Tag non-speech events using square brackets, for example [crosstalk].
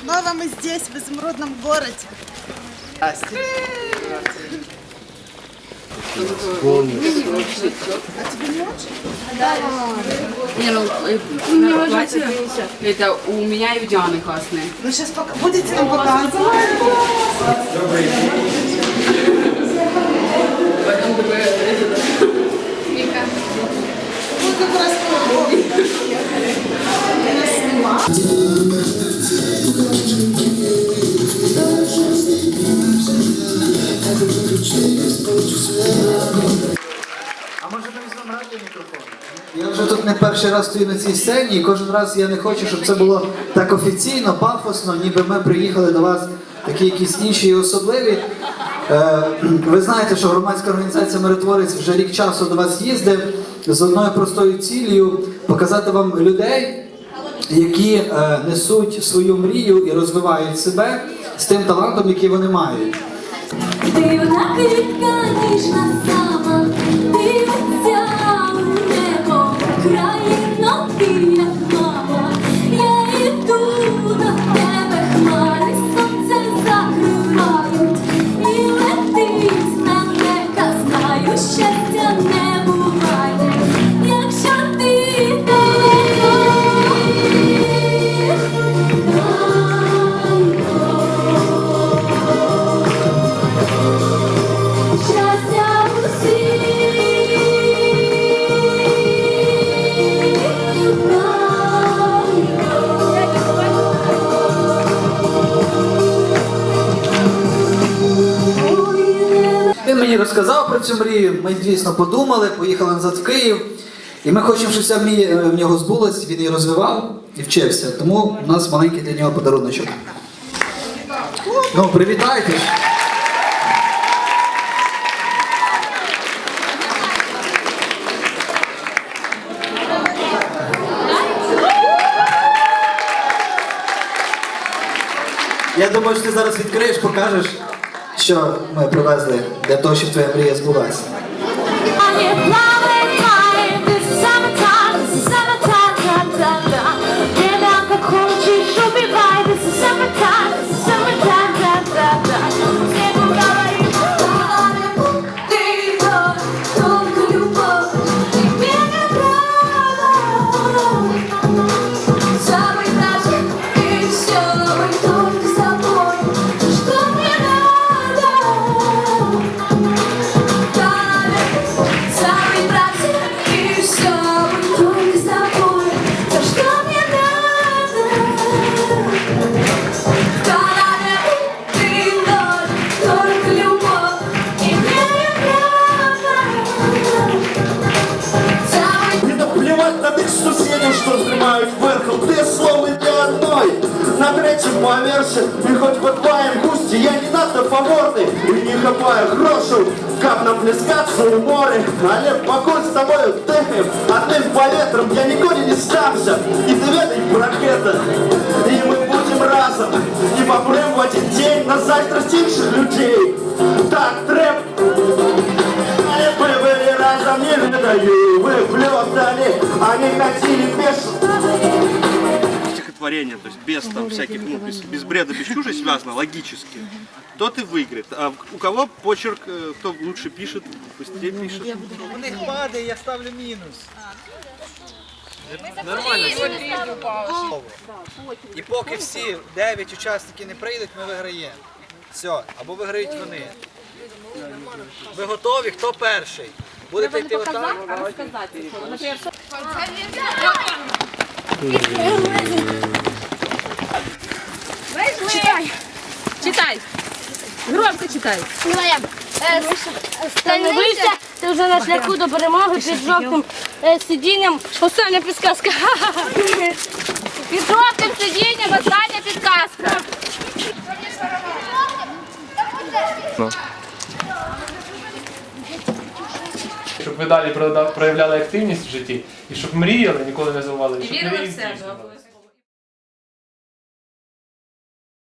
Снова мы здесь, в изумрудном городе. Не, ну, э, на платье это у меня и у Дианы классные. Вы сейчас пока будете нам показывать? Потом А може ми візьмемо радіо мікрофон? Я вже тут не перший раз стою на цій сцені, і кожен раз я не хочу, щоб це було так офіційно, пафосно, ніби ми приїхали до вас такі якісь інші і особливі. Е, ви знаєте, що громадська організація Миротворець вже рік часу до вас їздить з одною простою цілею показати вам людей, які е, несуть свою мрію і розвивають себе з тим талантом, який вони мають. Дивна квітка, ніжна сама, дивиться у небо, країно ти як мені розказав про цю мрію. Ми дійсно подумали, поїхали назад в Київ. І ми хочемо, щоб ця мрія в нього збулась, він її розвивав і вчився. Тому у нас маленький для нього подаруночок. Ну, привітайте. Я думаю, що ти зараз відкриєш, покажеш, що ми привезли для того, щоб твоя мрія збулася. знімають верхом, ти слово не одной. На третьому поверсі і хоч по твоїм густі я не надто фаворний і не хапаю грошу. Капна плескаться у морі, але покой з тобою дихаєм, одним повітрям я ніколи не стався. І ти ведай про це. І ми будемо разом, і попрем в один день на завтра інших людей. Так, треп, мы были разом, не выдаю, вы плетали, они хотели пешу. стихотворение, то есть без там всяких, ну, без, без бреда, без чужой связано, логически, тот и выиграет. А у кого почерк, э, кто лучше пишет, быстрее пишет. У них падає, я ставлю мінус. І поки всі 9 учасників не прийдуть, ми виграємо. Все, або виграють вони. Ви готові? Хто перший? Будете йти отак? Читай. Читай. Громко читай. Становився, ти вже на шляху до перемоги під жовтим е, сидінням. Остання підказка. [laughs] Під жовтим сидінням остання підказка. щоб ви далі проявляли активність в житті і щоб мріяли, ніколи не забували, щоб Вірили в себе. здійснювалися.